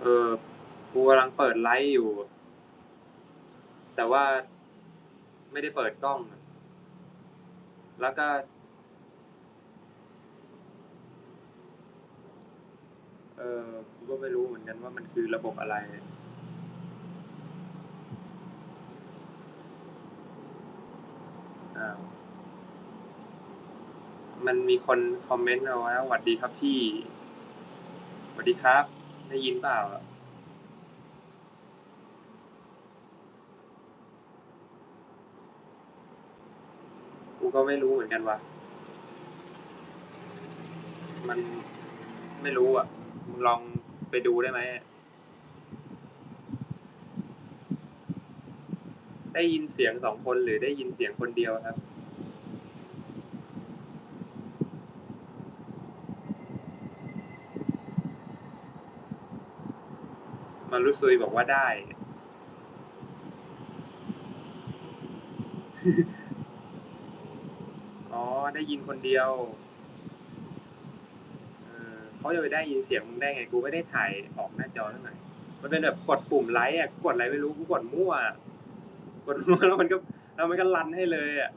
เออ กูกำลังเปิดไลฟ์อยู่ แต่ว่าไม่ได้เปิดกล้อง แล้วก็ เออกูก็ไม่รู้เหมือนกันว่ามันคือระบบอะไร อ้าว มันมีคนคอมเมนต์เอาว้ว่าสวัสดีครับพี่สวัสดีครับ ได้ยินเปล่ากูก็ไม่รู้เหมือนกันว่ะ มันไม่รู้อะ มึงลองไปดูได้ไหม ได้ยินเสียงสองคนหรือได้ยินเสียงคนเดียวครับ มารุซุยบอกว่าได้ อ๋อ ได้ยินคนเดียว เออเขาจะไปได้ยินเสียงมึงได้ไง กูไม่ได้ถ่ายออกหน้าจอเท่าไหร่มันเป็นแบบกดปุ่มไลค์อะ กดอะไรไม่รู้ กูกดมั่ว กดมั่วแล้วมันก็ แล้วมันก็รันให้เลยอะ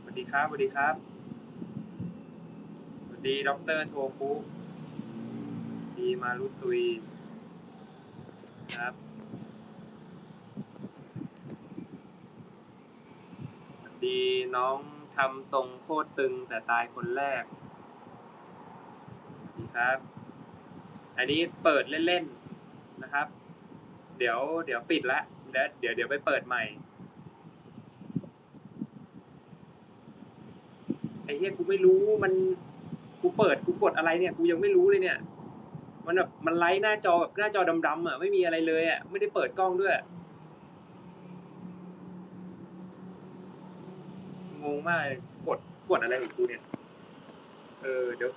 สวัสดีครับสวัสดีครับ ดีด็อกเตอร์โทคุดีมารุซุยครับดีน้องทำทรงโคตรตึงแต่ตายคนแรกดีครับ อันนี้เปิดเล่นๆนะครับ เดี๋ยวเดี๋ยวปิดละเดี๋ยวเดี๋ยวเดี๋ยวไปเปิดใหม่ไอ้เหี้ยกูไม่รู้มัน กูเปิดกูกดอะไรเนี่ยกูยังไม่รู้เลยเนี่ย มันแบบมันไลท์หน้าจอแบบหน้าจอดำๆอะไม่มีอะไรเลยอะไม่ได้เปิดกล้องด้วยงงมากกดกดอะไรของกูเนี่ยเออเดี๋ยว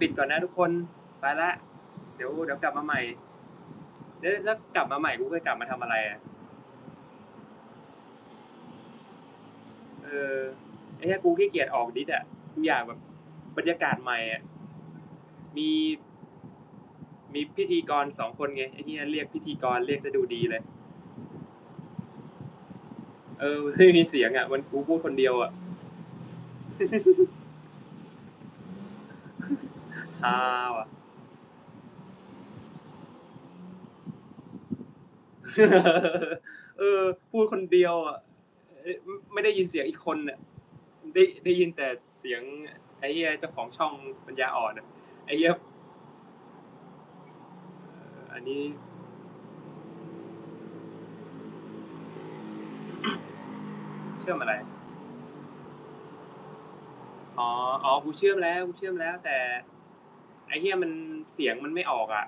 ปิดก่อนนะทุกคนไปละเดี๋ยวเดี๋ยวกลับมาใหม่เดี๋ยวแล้วกลับมาใหม่กูก็กลับมาทำอะไรอะเออไอ้แค่กูขี้เกียจออกดิสอะกูอยากแบบ บรรยากาศใหม่อะมีมีพิธีกรสองคนไงไอ้ที่เรียกพิธีกรเรียกจะดูดีเลย เออไม่มีเสียงอะมันกูพูดคนเดียวอะฮาว่ะเออ พูดคนเดียวอะไม่ได้ยินเสียงอีกคนอะได้ได้ยินแต่เสียง ไอ้เหี้ยเจ้าของช่องปัญญาอ่อนอะไอ้เหี้ยเอ่ออันนี้ เชื่อมอะไร อ๋อ อ๋อ กูเชื่อมแล้ว กูเชื่อมแล้ว แต่ ไอ้เหี้ยมันเสียงมันไม่ออกอะ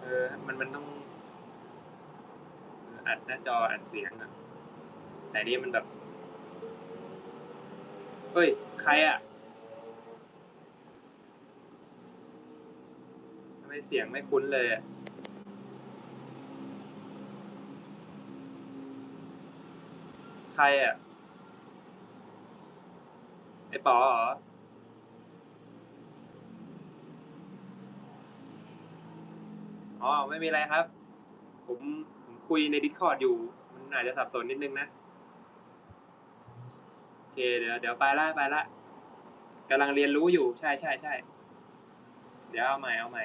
เออ มันมันต้อง หน้าจออัดเสียงอะแต่นี่มันแบบเฮ้ย ใครอะทำไมเสียงไม่คุ้นเลยอะใครอะไอ้ป๋อเหรออ๋อ ไม่มีอะไรครับ ผม คุยใน Discord อยู่ มันอาจจะสับสนนิดนึงนะ โอเค เดี๋ยวเดี๋ยวไปละไปละกำลังเรียนรู้อยู่ ใช่ใช่ใช่ เดี๋ยวเอาใหม่เอาใหม่